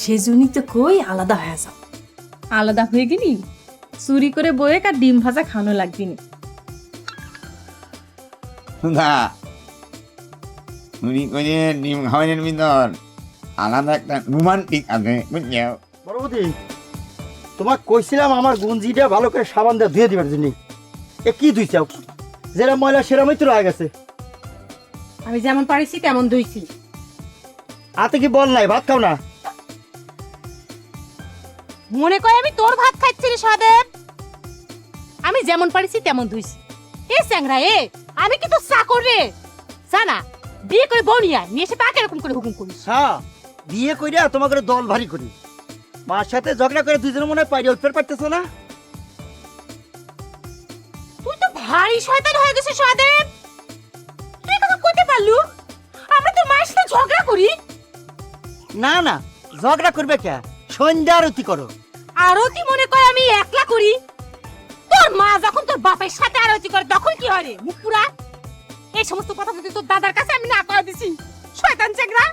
সেজন্যই তো কই আলাদা হয়ে যাও। আলাদা হয়ে গেলি চুরি করে বয়ে আর ডিম ভাজা খাওয়ানো লাগবি না। চুরি করে ডিম খাওয়ানোর ভিতর আলাদা একটা রোমান্টিক আছে বুঝছ বড়বতী তোমাক কইছিলাম আমার গুঞ্জিটা ভালো করে সাবান দিয়ে ধুয়ে দিবার জন্য। এ কি ধুইছাও যেটা ময়লা সেরামই তো রয়ে গেছে। আমি যেমন পারিছি তেমন ধুইছি। হাতে কি বল নাই ভাত খাও না? মনে করে আমি তোর ভাত খাচ্ছি রে সদেব। আমি যেমন পারিছি তেমন ধুইছি। এ স্যাংরা এ আমি কি তোর চাকর রে। জানা বিয়ে করে বউ নিয়ে আয়, নিয়ে এসে তাকে এরকম করে হুকুম করিস। হ্যাঁ বিয়ে কইরা তোমাকে দল ভারী করি। মার সাথে ঝগড়া করে দুজনে মনে হয় পাইরে উঠতে পারতেছো না? তুই তো ভারী শয়তান হয়ে গেছিস সদেব। তুই কথা কইতে পারলু? আমরা তো মায়ের সাথে ঝগড়া করি। না না ঝগড়া করবে কে? সন্ধ্যা আরতি করো। আরতি মনে করে আমি একলা করি? তোর মা যখন তোর বাপের সাথে আরতি করে তখন কি হয় রে মুখ পুরা? এই সমস্ত কথা যদি তোর দাদার কাছে আমি না কয়ে দিছি শয়তান চেংরা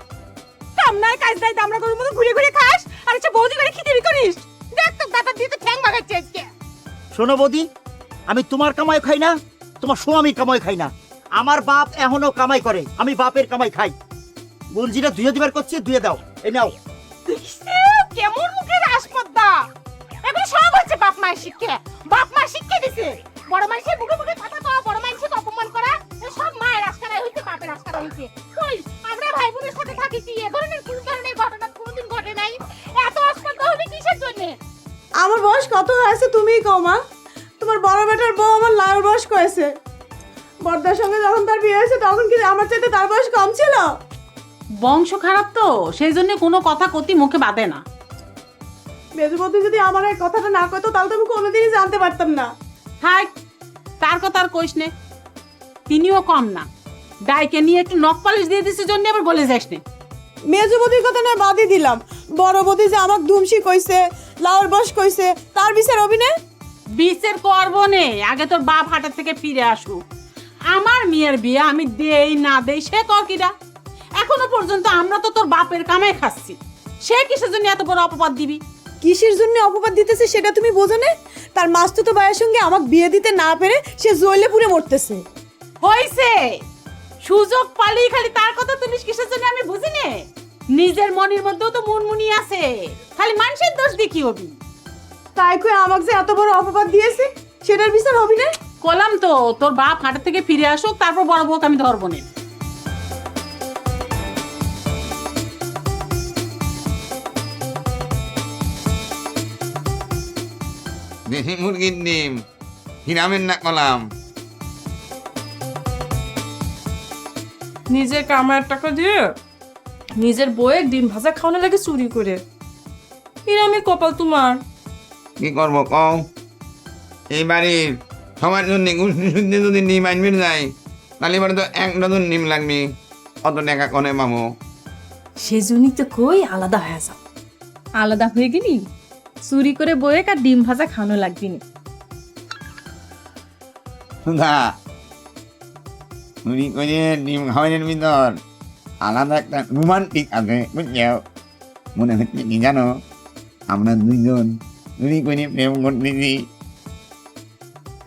কামনায় কাজ দাই দামরা গরুর মতো ঘুরে ঘুরে খাস আর হচ্ছে বৌদি করে খিচুড়ি করিস। দেখ তোর দাদার দিয়ে তো ঠ্যাং ভাগাচ্ছে আজকে। শোনো বৌদি আমি তোমার কামাই খাই না তোমার স্বামী কামাই খাই না। আমার বাপ এখনও কামাই করে আমি বাপের কামাই খাই। গুঞ্জিটা ধুয়ে দিবার করছি ধুয়ে দাও এই নাও। কেমন মুখের আসপদ্দা এগুলো সব হচ্ছে বাপ মায়ের শিক্ষা। বাপ মা শিক্ষা দিছে। বড় মানুষের মুখে মুখে কথা কওয়া বড় মানুষকে অপমান করা এ সব মায়ের আজকারাই হইছে বাপের আজকারা হইছে। কই আমরা ভাই বোনের সাথে থাকিছি এ ধরনের কোন ধরনের ঘটনা কোনোদিন ঘটে নাই? এত আসপদ্দা হবে কিসের জন্য? আমার বয়স কত হয়েছে তুমিই কও মা? তোমার বড় বেটার বউ আমার লাউর বয়স কয়েছে। বর্দার সঙ্গে যখন তার বিয়ে হয়েছে তখন কি আমার চাইতে তার বয়স কম ছিল? বংশ খারাপ তো সেই জন্য কোনো কথা কতি মুখে বাঁধে না। মেজুমতি যদি আমার এই কথাটা না কইতো তাহলে তো আমি কোনোদিনই জানতে পারতাম না। হাই তার কথা আর কইস নে। তিনিও কম না। ডাইকে নিয়ে একটু নখ পালিশ দিয়ে দিছে জন্য আবার বলে যাস নে। মেজুমতির কথা না বাদই দিলাম। বড় বৌদি যে আমাকে ধুমসি কইছে লাউর বস কইছে তার বিচার অভিনয় বিচার করব নে। আগে তোর বাপ হাটের থেকে ফিরে আসুক। আমার মেয়ের বিয়ে আমি দেই না দেই সে কর কিরা এখনও পর্যন্ত আমরা তো তোর বাপের কামাই খাচ্ছি। সে কিসের জন্য এত বড় অপবাদ দিবি? কিসের জন্য অপবাদ দিতেছে সেটা তুমি বোঝো না? তার মাস্তুতো ভাইয়ের সঙ্গে আমাকে বিয়ে দিতে না পেরে সে জইলে পুড়ে মরতেছে। হইছে। সুযোগ পালি খালি তার কথা তুমি কিসের জন্য আমি বুঝি নে? নিজের মনের মধ্যেও তো মুনমুনি আছে। খালি মানুষের দোষ কি হবি? তাই কই আমাকে যে এত বড় অপবাদ দিয়েছে সেটার বিচার হবি না? কলাম তো তোর বাপ হাটের থেকে ফিরে আসুক তারপর বড় বউকে আমি ধরবো নে। মুরগির ডিম। হিরামের না কলাম? নিজের কামার টাকা দিয়ে নিজের বউয়ের ডিম ভাজা খাওয়ানো লাগে চুরি করে। এরমই কপাল তোমার। কি করব কও? এই বাড়ির সবার জন্য শুদ্ধি যদি ডিম আনবির যায় তাহলে এবারে তো এক ডজন ডিম লাগবে। কত টাকা কনে পাবো সেজন্যই তো কই আলাদা হয়ে যাও। আলাদা হয়ে গেলি? চুরি করে বয়ে আর ডিম ভাজা খাওয়ানো লাগবি না। চুরি করে ডিম খাওয়ানোর ভিতর আলাদা একটা রোমান্টিক আছে বুঝছ মনে হচ্ছে কি জানো? আমরা দুইজন। চুরি করে প্রেম করতেছি।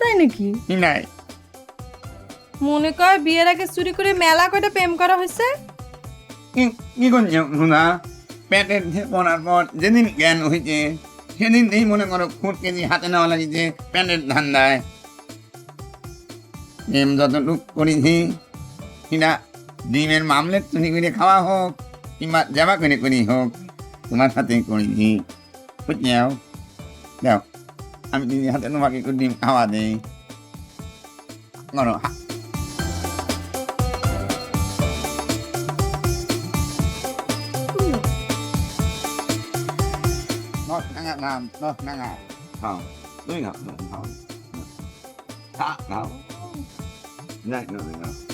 তাই নাকি? নাই? মনে কর বিয়ের আগে চুরি করে মেলা কয়টা প্রেম করা হয়েছে? কি করছ সুধা পেটের পড়ার পর যেদিন জ্ঞান হয়েছে সেদিন এই মনে করো ফুট কেজি হাতে নেওয়া লাগিছে প্যান্টের ধান্দায়। ডিম যতটুক করেছি কিনা ডিমের মামলেট চুরি করে খাওয়া হোক, কিংবা জামা করে করি হোক, তোমার সাথে করেছি বুঝছ দাও, আমি দিদি হাতে তোমাকে একটু ডিম খাওয়া দেই। করো Nó ngang làm, nó ngang làm. Không, đúng không? Đúng không? Đó, đó. Này, nó, nó.